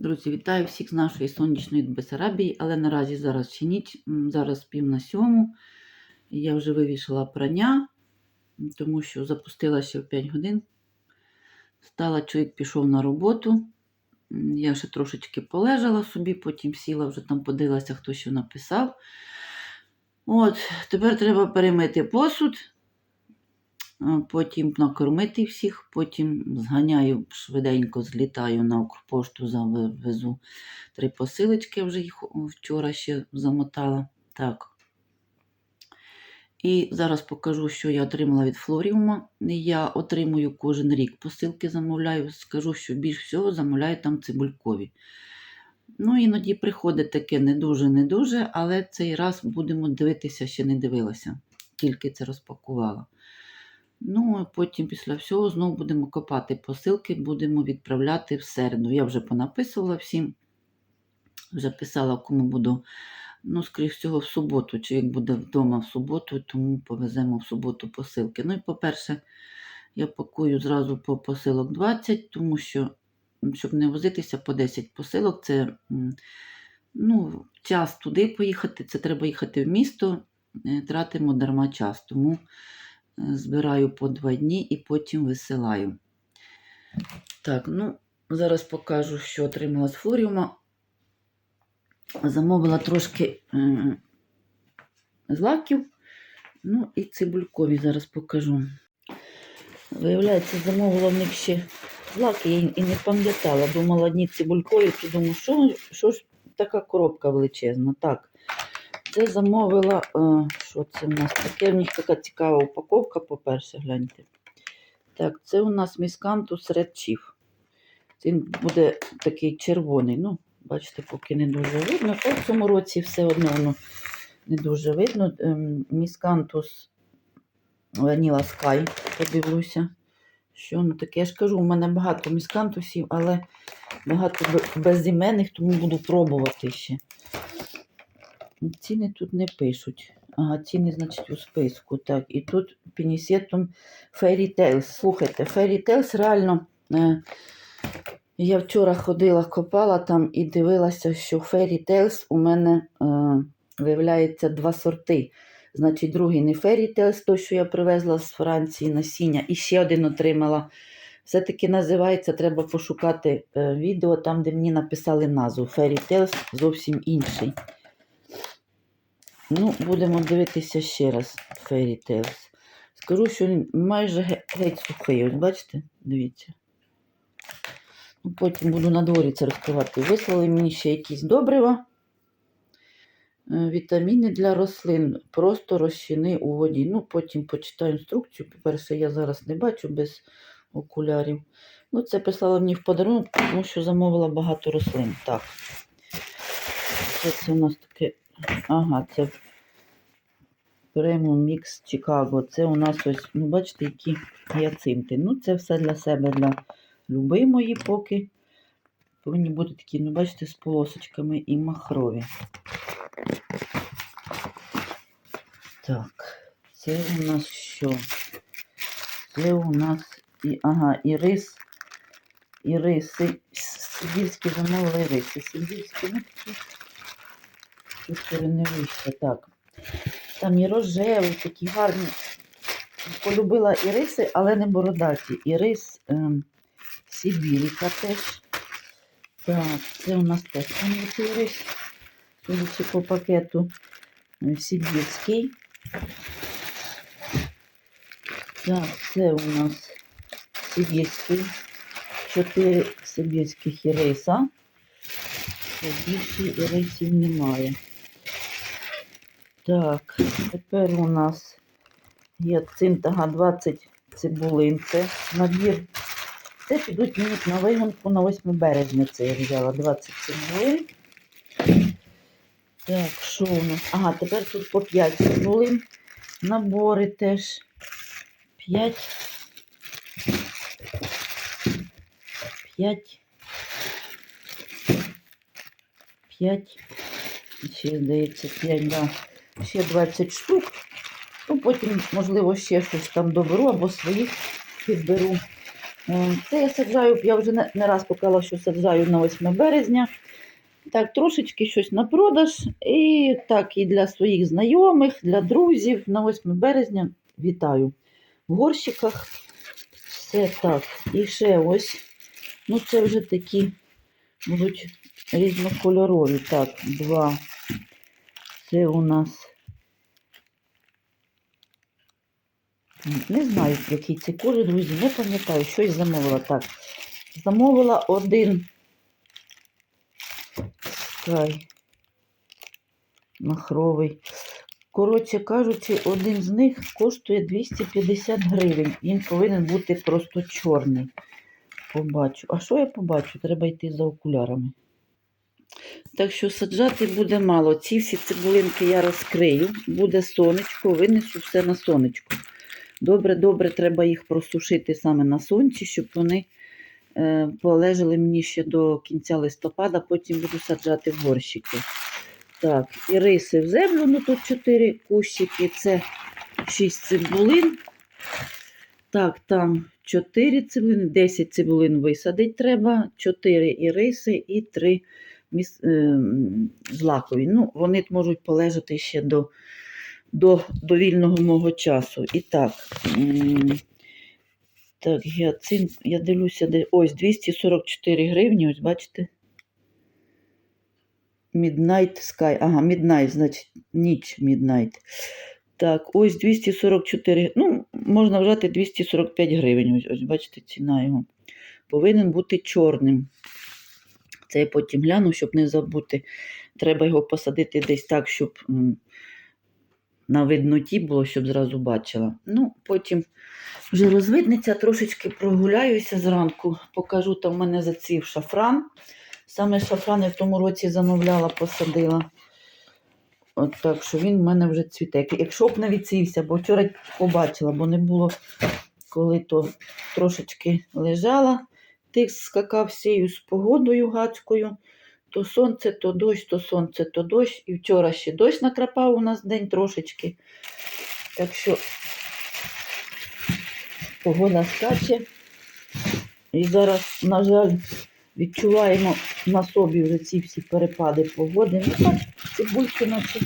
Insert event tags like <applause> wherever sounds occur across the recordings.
Друзі, вітаю всіх з нашої сонячної Бесарабії, але наразі зараз ще ніч, зараз пів на сьому. Я вже вивішала прання, тому що запустила ще в 5 годин. Стала, чоловік пішов на роботу. Я ще трошечки полежала собі, потім сіла, вже там подивилася, хто що написав. От, тепер треба перемити посуд, потім накормити всіх, потім зганяю швиденько, злітаю на Укрпошту, завезу три посилочки, вже їх вчора ще замотала. Так. І зараз покажу, що я отримала від Флоріума. Я отримую кожен рік посилки, замовляю. Скажу, що більш всього замовляю там цибулькові. Ну, іноді приходить таке не дуже, не дуже, але цей раз будемо дивитися, ще не дивилася, тільки це розпакувала. Ну, а потім після всього знову будемо копати посилки, будемо відправляти в середу. Я вже понаписувала всім, вже писала, кому буду. Ну, скоріш всього, в суботу, чи як буде вдома в суботу, тому повеземо в суботу посилки. Ну і, по-перше, я пакую зразу по посилок 20, тому що, щоб не возитися по 10 посилок, це ну, час туди поїхати, це треба їхати в місто, е, тратимо дарма час. Тому збираю по два дні і потім висилаю. Так, ну, зараз покажу, що отримала з флоріума. Замовила трошки злаків, ну і цибулькові зараз покажу. Виявляється, замовила в них ще злаки, я і не пам'ятала. Думала, одні цибулькові, то думаю, що, що ж така коробка величезна. Так, це замовила, е, що це в нас таке? В них така цікава упаковка, по-перше, гляньте. Так, це у нас міскантус Chief. Він буде такий червоний. Ну, бачите, поки не дуже видно. Та в цьому році все одно воно не дуже видно. Ем, Міскантус Ваніла Скай, подивлюся. Що воно таке? Я ж кажу, у мене багато міскантусів, але багато безіменних, тому буду пробувати ще. Ціни тут не пишуть. Ціни, значить, у списку. Так, і тут пінісетом Fairy Tales. Слухайте, Fairy Tales реально. Е, я вчора ходила, копала там і дивилася, що Fairy Tales у мене е, виявляється два сорти. Значить, другий не Fairy Tales, той, що я привезла з Франції насіння, і ще один отримала. Все-таки називається, треба пошукати е, відео там, де мені написали назву. Fairy Tales зовсім інший. Ну, будемо дивитися ще раз Fairy Tales. Скажу, що він майже геть сухий. Ось бачите? Дивіться. Ну, Потім буду на дворі це розкривати. Вислали мені ще якісь добрива. Е, Вітаміни для рослин. Просто розчини у воді. Ну, потім почитаю інструкцію. По-перше, я зараз не бачу без окулярів. Ну, це прислала мені в подарунок, тому що замовила багато рослин. Так. Це, у нас таке. Ага, це Преміум Мікс Чикаго. Це у нас ось, ну, бачите, які гіацинти. Ну, це все для себе, для любимої поки. Повинні бути такі, ну, бачите, з полосочками і махрові. Так, це у нас що? Це у нас і, ага, і рис, і риси. Сибірські замовили риси. Сибірські, ну такі. Не вище, так. Там і рожеві, такі гарні. Полюбила і риси, але не бородаті. І рис ем, Сибіріка теж. Так, це у нас теж там є рис. Судячи по пакету е, сибірський. Так, це у нас сибірський. Чотири сибірських іриса. Більше ірисів немає. Так, тепер у нас гіацинтага 20 цибулин. Це набір. Це підуть мені на вигонку на 8 березня. Це я взяла 20 цибулин. Так, що у нас? Ага, тепер тут по 5 цибулин. Набори теж 5. 5. 5. Ще, здається, 5, да. Ще 20 штук. Ну, потім, можливо, ще щось там доберу або своїх підберу. Е, Це я саджаю, я вже не раз показала, що саджаю на 8 березня. Так, трошечки щось на продаж. І так, і для своїх знайомих, для друзів на 8 березня вітаю. В горщиках все так. І ще ось. Ну, це вже такі будуть різнокольорові. Так, два. Це у нас. Не знаю, який це колір, друзі, не пам'ятаю, щось замовила. Так, замовила один скай махровий. Коротше кажучи, один з них коштує 250 гривень. Він повинен бути просто чорний. Побачу. А що я побачу? Треба йти за окулярами. Так що саджати буде мало. Ці всі цибулинки я розкрию, буде сонечко, винесу все на сонечко. Добре-добре, треба їх просушити саме на сонці, щоб вони е, полежали мені ще до кінця листопада, потім буду саджати в горщики. Так, і риси в землю, ну тут 4 кущики, це 6 цибулин. Так, там 4 цибулини, 10 цибулин висадити треба, 4 іриси і 3 міс... е, м, злакові. Ну, вони можуть полежати ще до, до, до вільного мого часу. І так, так, гіацинт, я дивлюся, де ось 244 гривні, ось бачите. Midnight Sky. Ага, Midnight, значить, ніч Midnight. Так, ось 244. Ну, можна вважати 245 гривень. Ось, ось бачите, ціна його. Повинен бути чорним. Це я потім гляну, щоб не забути. Треба його посадити десь так, щоб на видноті було, щоб зразу бачила. Ну, потім вже розвиднеться, трошечки прогуляюся зранку. Покажу, там в мене зацвів шафран. Саме шафран я в тому році замовляла, посадила. От так що він в мене вже цвіте. Якщо б не відцвівся, бо вчора побачила, бо не було, коли то трошечки лежала, тих скакав сію з погодою гадською. То сонце, то дощ, то сонце, то дощ. І вчора ще дощ накрапав у нас день трошечки. Так що погода скаче. І зараз, на жаль, відчуваємо на собі вже ці всі перепади погоди. Ну так, цибульки наче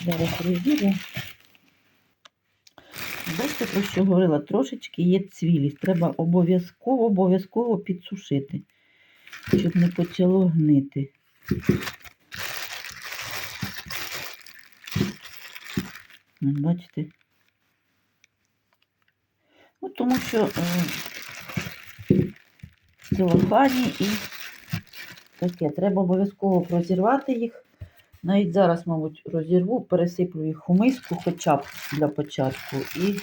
зараз розірву. Бачите, про що говорила, трошечки є цвілість. Треба обов'язково, обов'язково підсушити, щоб не почало гнити. Бачите? Ну, тому що е, целофані і таке. Треба обов'язково розірвати їх. Навіть зараз, мабуть, розірву, пересиплю їх у миску хоча б для початку. І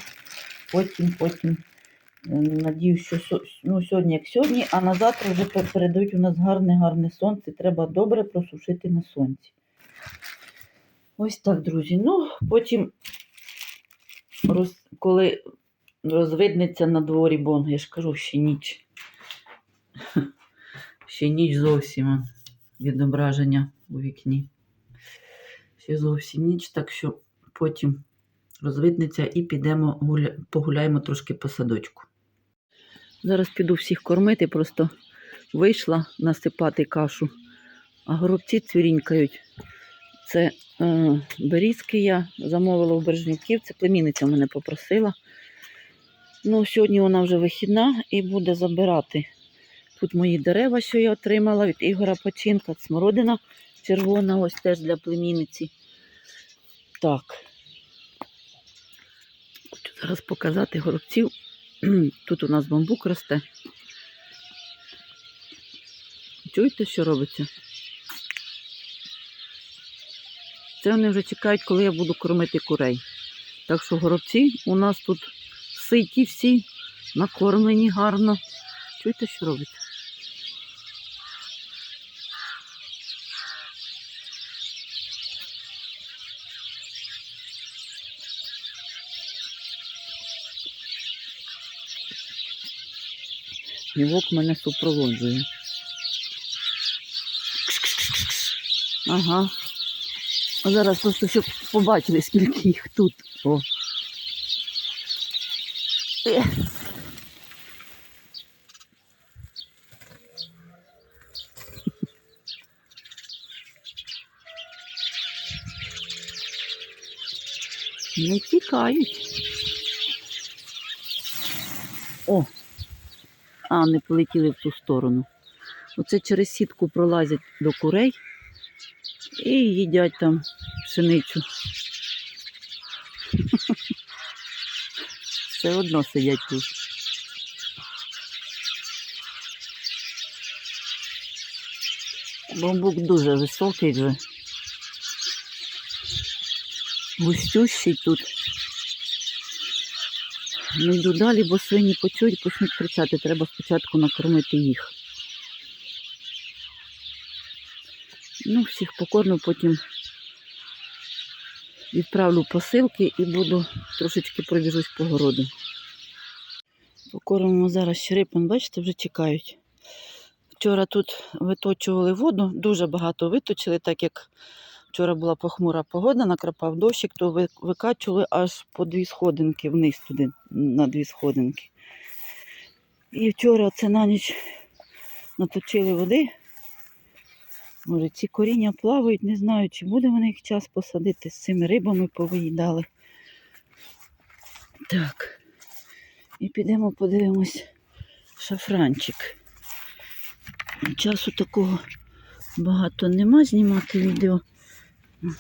потім, потім, е, надію, що ну, сьогодні як сьогодні, а на завтра вже передають у нас гарне-гарне сонце. Треба добре просушити на сонці. Ось так, друзі. Ну, потім, роз, коли розвиднеться на дворі, бо я ж кажу, ще ніч. <laughs> Ще ніч зовсім відображення у вікні. Ще зовсім ніч, так що потім розвиднеться і підемо гуля... погуляємо трошки по садочку. Зараз піду всіх кормити, просто вийшла насипати кашу, а горобці цвірінькають. Це е, берізки я замовила у Бережнюків, це племінниця мене попросила. Ну, сьогодні вона вже вихідна і буде забирати. Тут мої дерева, що я отримала від Ігора Починка, смородина червона, ось теж для племінниці. Так. Хочу зараз показати горобців. <clears throat> Тут у нас бамбук росте. Чуєте, що робиться? Це вони вже чекають, коли я буду кормити курей. Так що горобці у нас тут ситі всі, накормлені гарно. Чуєте, що робиться? Вовк мене супроводжує. Ага. А зараз просто щоб побачили, скільки їх тут. О. Не тікають. О! А, не полетіли в ту сторону. Оце через сітку пролазять до курей і їдять там пшеницю. <laughs> Все одно сидять тут. Бамбук дуже високий вже. Густющий тут. Не йду далі, бо свині почують, почнуть кричати. Треба спочатку накормити їх. Ну, всіх покормлю, потім відправлю посилки і буду трошечки пробіжусь по городу. Покормимо зараз щерипин, бачите, вже чекають. Вчора тут виточували воду, дуже багато виточили, так як вчора була похмура погода, накрапав дощик, то викачували аж по дві сходинки вниз туди, на дві сходинки. І вчора це на ніч наточили води. Може, ці коріння плавають, не знаю, чи буде в них час посадити з цими рибами повиїдали. Так. І підемо подивимось шафранчик. Часу такого багато нема знімати відео. Ще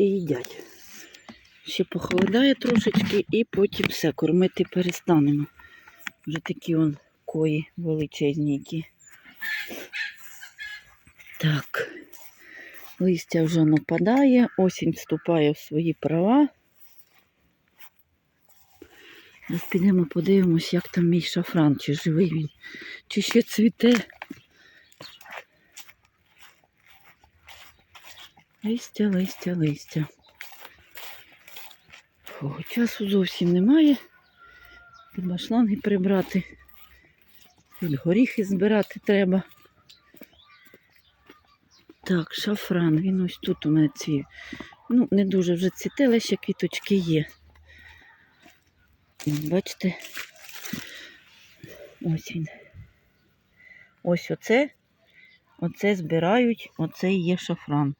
їдять. Ще похолодає трошечки і потім все, кормити перестанемо. Вже такі он кої величезні. Так. Листя вже нападає, осінь вступає в свої права. Зараз підемо подивимось, як там мій шафран, чи живий він, чи ще цвіте. Листя, листя, листя. Фу, часу зовсім немає. Треба шланги прибрати. Тут горіхи збирати треба. Так, шафран, він ось тут у мене цвів. Ну, не дуже вже цвіте, але ще квіточки є. Бачите? Ось він. Ось оце. Оце збирають, оце є шафран.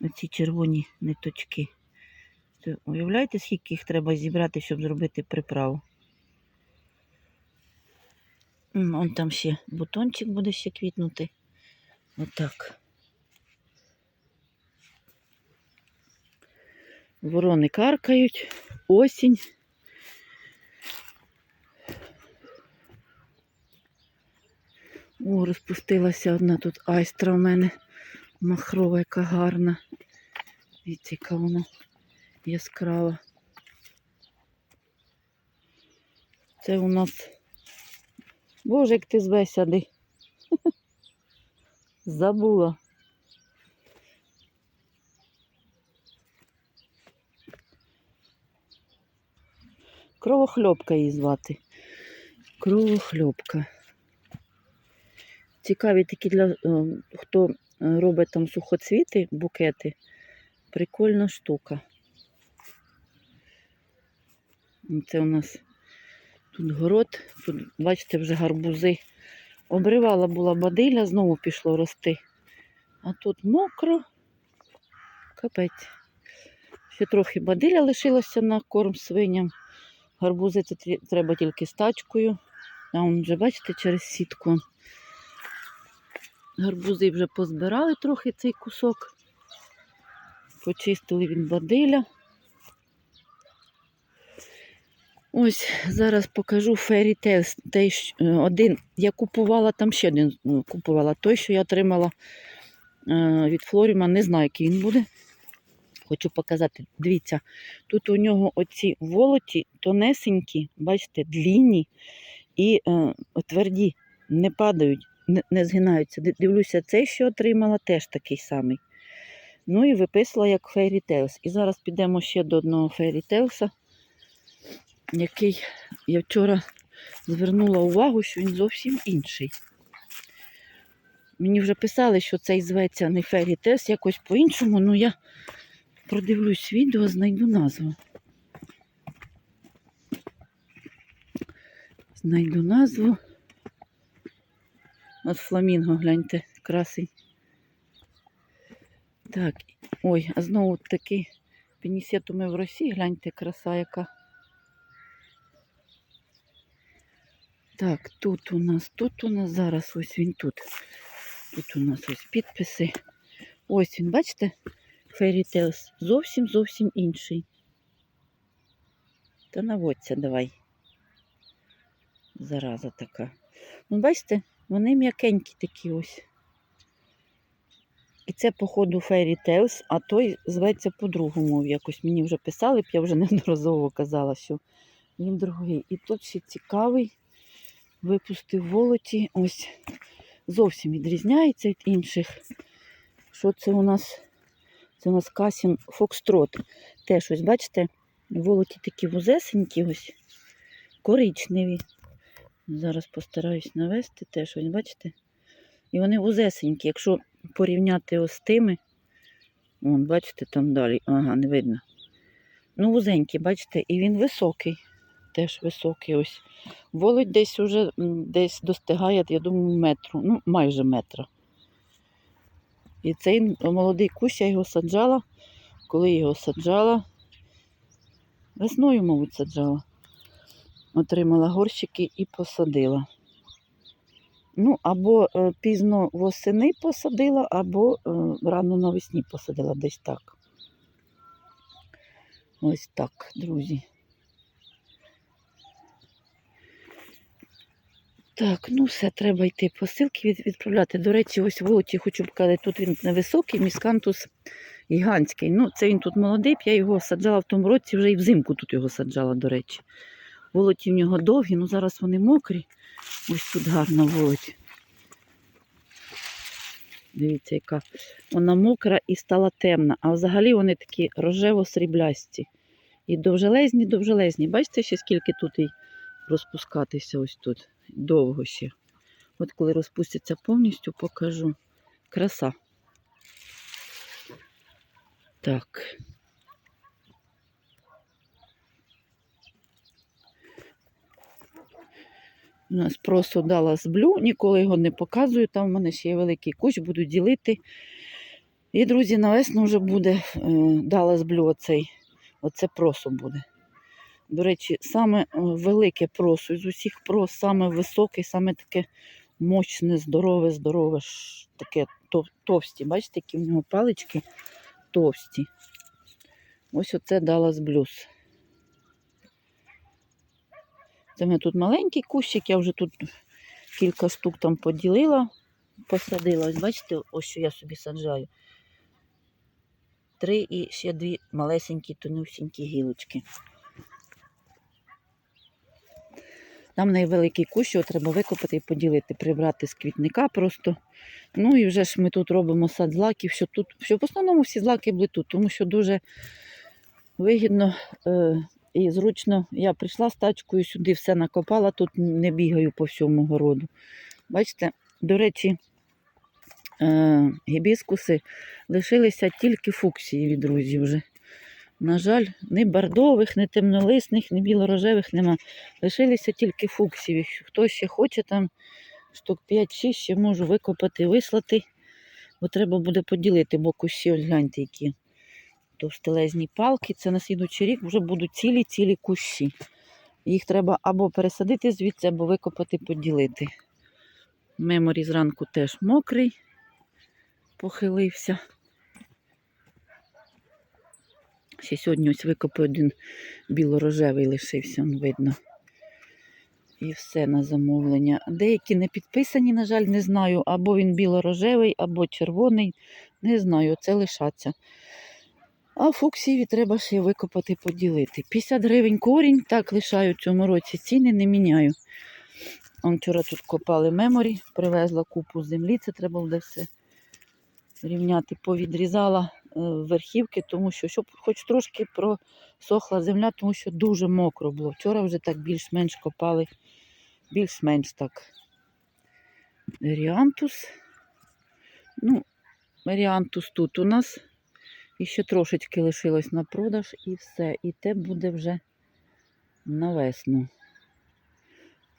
Оці червоні ниточки. Уявляєте, скільки їх треба зібрати, щоб зробити приправу? М, Он там ще бутончик буде ще квітнути. Отак. Ворони каркають, осінь. О, розпустилася одна тут айстра в мене. Махрова, яка гарна. Дивіться, яка вона яскрава. Це у нас. Боже, як ти звеся, ди. <laughs> Забула. Кровохльопка її звати. Кровохльопка. Цікаві такі для е, хто е, робить там сухоцвіти, букети. Прикольна штука. Це у нас тут город, тут, бачите, вже гарбузи. Обривала була бадиля, знову пішло рости. А тут мокро. Капець. Ще трохи бадиля лишилося на корм свиням. Гарбузи треба тільки з тачкою. А он вже, бачите, через сітку. Гарбузи вже позбирали трохи цей кусок. Почистили від бадиля. Ось зараз покажу Fairy Tales. Той, е, один. Я купувала там ще один е, купувала. Той, що я отримала е, від Флоріма, не знаю, який він буде. Хочу показати. Дивіться, тут у нього оці волоті тонесенькі, бачите, длінні і е, тверді, не падають, не, не згинаються. Дивлюся, цей, що отримала, теж такий самий. Ну і виписала як Fairy Tales. І зараз підемо ще до одного Fairy Tales, який я вчора звернула увагу, що він зовсім інший. Мені вже писали, що цей зветься не Фері якось по-іншому, ну я продивлюсь відео, знайду назву. Знайду назву. От фламінго, гляньте, красий. Так, ой, а знову таки пінісету ми в Росії, гляньте, краса яка. Так, тут у нас, тут у нас зараз ось він тут. Тут у нас ось підписи. Ось він, бачите? Fairy Tales. Зовсім зовсім інший. Та наводься давай. Зараза така. Ну, бачите, вони м'якенькі такі ось. І це, походу, Fairy Tales, а той зветься по-другому. Якось мені вже писали б, я вже <laughs> неодноразово казала, що він другий. І тут ще цікавий. Випустив волоті. Ось зовсім відрізняється від інших. Що це у нас? Це у нас Касін Фокстрот. Теж ось, бачите, волоті такі вузесенькі, ось коричневі. Зараз постараюсь навести теж, ось, бачите? І вони вузесенькі. Якщо порівняти ось з тими, вон, бачите, там далі, ага, не видно. Ну, вузенькі, бачите, і він високий. Теж високий ось. Володь десь уже десь достигає, я думаю, метру, ну, майже метра. І цей молодий кущ я його саджала. Коли його саджала, весною, мабуть, саджала. Отримала горщики і посадила. Ну, або е, пізно восени посадила, або е, рано навесні посадила десь так. Ось так, друзі. Так, ну все, треба йти посилки відправляти. До речі, ось волоті хочу показати, тут він невисокий, міскантус гігантський. Ну, це він тут молодий, я його саджала в тому році, вже і взимку тут його саджала, до речі. Волоті в нього довгі, ну зараз вони мокрі. Ось тут гарна волоть. Дивіться, яка вона мокра і стала темна. А взагалі вони такі рожево-сріблясті. І довжелезні, довжелезні. Бачите, ще скільки тут і розпускатися ось тут. Довго ще. От коли розпустяться повністю, покажу. Краса. Так. У нас просто дала з блю, ніколи його не показую. Там в мене ще є великий кущ, буду ділити. І, друзі, на весну вже буде е, дала з блю оцей. Оце просо буде. До речі, саме е, велике просо з усіх прос, саме високе, саме таке мощне, здорове, здорове, таке товсті. Бачите, які в нього палички товсті. Ось оце дала з блюз. Це в мене тут маленький кущик, я вже тут кілька штук там поділила, посадила. Ось бачите, ось що я собі саджаю. Три і ще дві малесенькі, тонюсінькі гілочки. Там найвеликий кущ, його треба викопати і поділити, прибрати з квітника просто. Ну і вже ж ми тут робимо сад злаків, що тут, що в основному всі злаки були тут, тому що дуже вигідно е, і зручно. Я прийшла з тачкою сюди, все накопала, тут не бігаю по всьому городу. Бачите, до речі, е, гібіскуси лишилися тільки фуксії, друзі, вже. На жаль, ні бордових, ні темнолисних, ні білорожевих нема. Лишилися тільки фуксії. Якщо Хто ще хоче, там штук 5-6 ще можу викопати, вислати, бо треба буде поділити, бо кущі, ось гляньте, які товстелезні палки. Це на слідуючий рік вже будуть цілі-цілі кущі. Їх треба або пересадити звідси, або викопати, поділити. Меморі зранку теж мокрий, похилився. Ще сьогодні ось викопаю один білорожевий лишився, он видно. І все на замовлення. Деякі не підписані, на жаль, не знаю. Або він білорожевий, або червоний. Не знаю, це лишаться. А фуксіві треба ще викопати, поділити. 50 гривень корінь, так лишаю в цьому році. Ціни не міняю. Он вчора тут копали меморі, привезла купу землі, це треба буде все рівняти, повідрізала верхівки, тому що щоб хоч трошки просохла земля, тому що дуже мокро було. Вчора вже так більш-менш копали, більш-менш так. Ріантус. Ну, Маріантус тут у нас. І ще трошечки лишилось на продаж і все. І те буде вже на весну.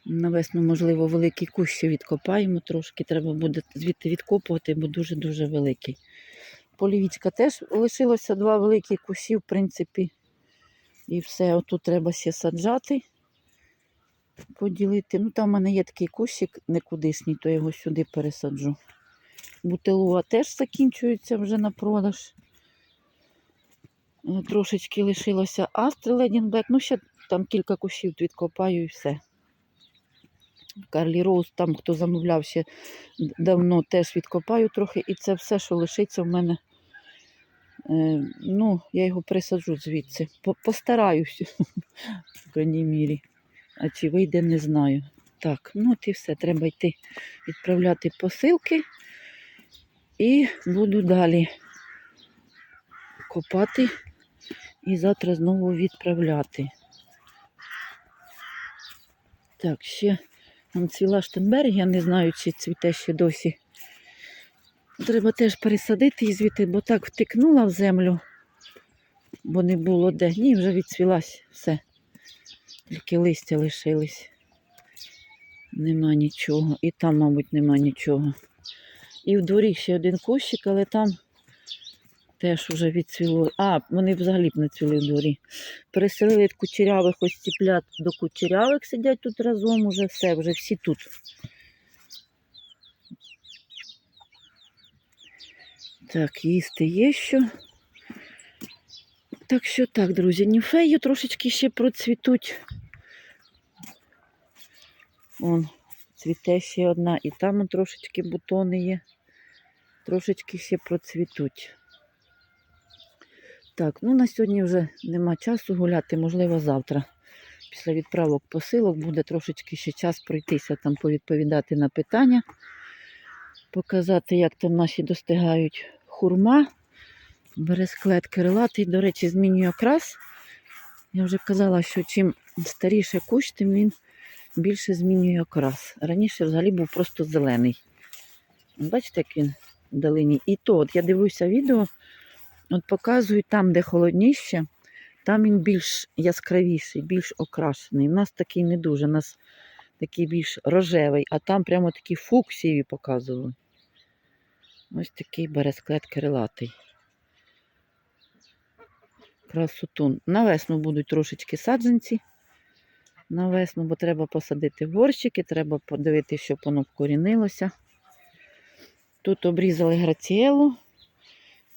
На весну, можливо, великий кущ ще відкопаємо трошки. Треба буде звідти відкопувати, бо дуже-дуже великий. Полівічка теж лишилося два великі кущі, в принципі. І все, отут треба ще саджати, поділити. Ну, там в мене є такий кущик некудишній, то я його сюди пересаджу. Бутилова теж закінчується вже на продаж. Е, Трошечки лишилося Астри. Ну, ще там кілька кущів відкопаю і все. Карлі Роуз, там хто замовляв ще давно, теж відкопаю трохи. І це все, що лишиться в мене. Е, ну, я його присаджу звідси. Постараюся, в <laughs> крайній мірі. А чи вийде, не знаю. Так, ну от і все. Треба йти відправляти посилки. І буду далі копати і завтра знову відправляти. Так, ще там цвіла Штенберг, я не знаю, чи цвіте ще досі. Треба теж пересадити її звідти, бо так втикнула в землю, бо не було де. Ні, вже відцвілась все. Тільки листя лишились. Нема нічого. І там, мабуть, нема нічого. І в дворі ще один кущик, але там теж вже відцвіло. А, вони взагалі б не цвіли в дворі. Переселили від кучерявих ось ціплят до кучерявих, сидять тут разом, уже все, вже всі тут. Так, їсти є що. Так що так, друзі, німфеї трошечки ще процвітуть. Вон, цвіте ще одна, і там трошечки бутони є. Трошечки ще процвітуть. Так, ну на сьогодні вже нема часу гуляти, можливо, завтра. Після відправок посилок буде трошечки ще час пройтися, там повідповідати на питання, показати, як там наші достигають хурма. Бересклет крилатий, до речі, змінює окрас. Я вже казала, що чим старіше кущ, тим він більше змінює окрас. Раніше взагалі був просто зелений. Бачите, як він вдалині. І то, от я дивлюся відео, от показують там, де холодніше, там він більш яскравіший, більш окрашений. У нас такий не дуже, у нас такий більш рожевий, а там прямо такі фуксії показували. Ось такий бересклет крилатий. Красотун. На весну будуть трошечки саджанці. На весну, бо треба посадити горщики, треба подивитися, щоб воно вкорінилося. Тут обрізали граціелу,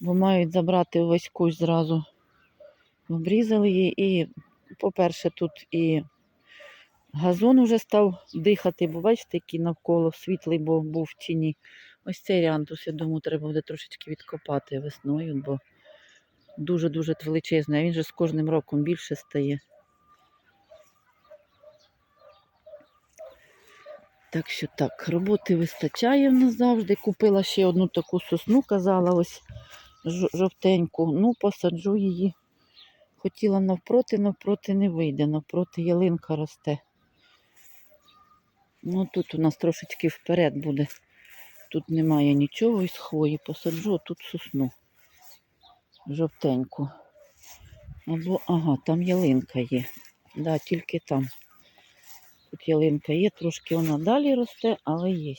бо мають забрати увесь кущ зразу. Обрізали її і, по-перше, тут і газон вже став дихати, бо бачите, який навколо світлий, бо був в тіні. Ось цей ріантус, я думаю, треба буде трошечки відкопати весною, бо дуже-дуже величезний, а він же з кожним роком більше стає. Так що так, роботи вистачає в нас завжди. Купила ще одну таку сосну, казала, ось жовтеньку. Ну, посаджу її. Хотіла навпроти, навпроти не вийде, навпроти ялинка росте. Ну тут у нас трошечки вперед буде. Тут немає нічого із хвої. Посаджу а тут сосну. Жовтеньку. Або, ага, там ялинка є. Да, тільки там. Тут ялинка є, трошки вона далі росте, але є.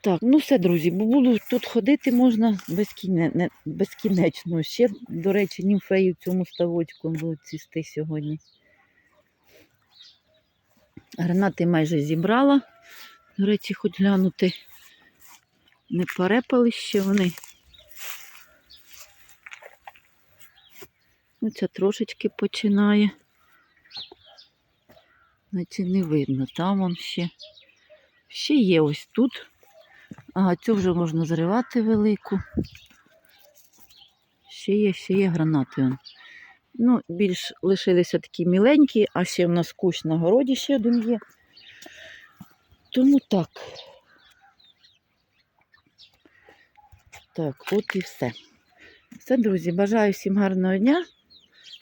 Так, ну все, друзі, бо буду тут ходити можна безкіне... безкінечно. Ще, до речі, німфеї в цьому ставочку будуть цвісти сьогодні. Гранати майже зібрала. До речі, хоч глянути. Не перепали ще вони. Оця трошечки починає. Наче не видно. Там вон ще. Ще є ось тут. Ага, цю вже можна зривати велику. Ще є, ще є гранати. он. Ну, більш лишилися такі міленькі, а ще в нас кущ на городі ще один є. Тому так. Так, от і все. Все, друзі, бажаю всім гарного дня.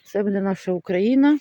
Це буде наша Україна.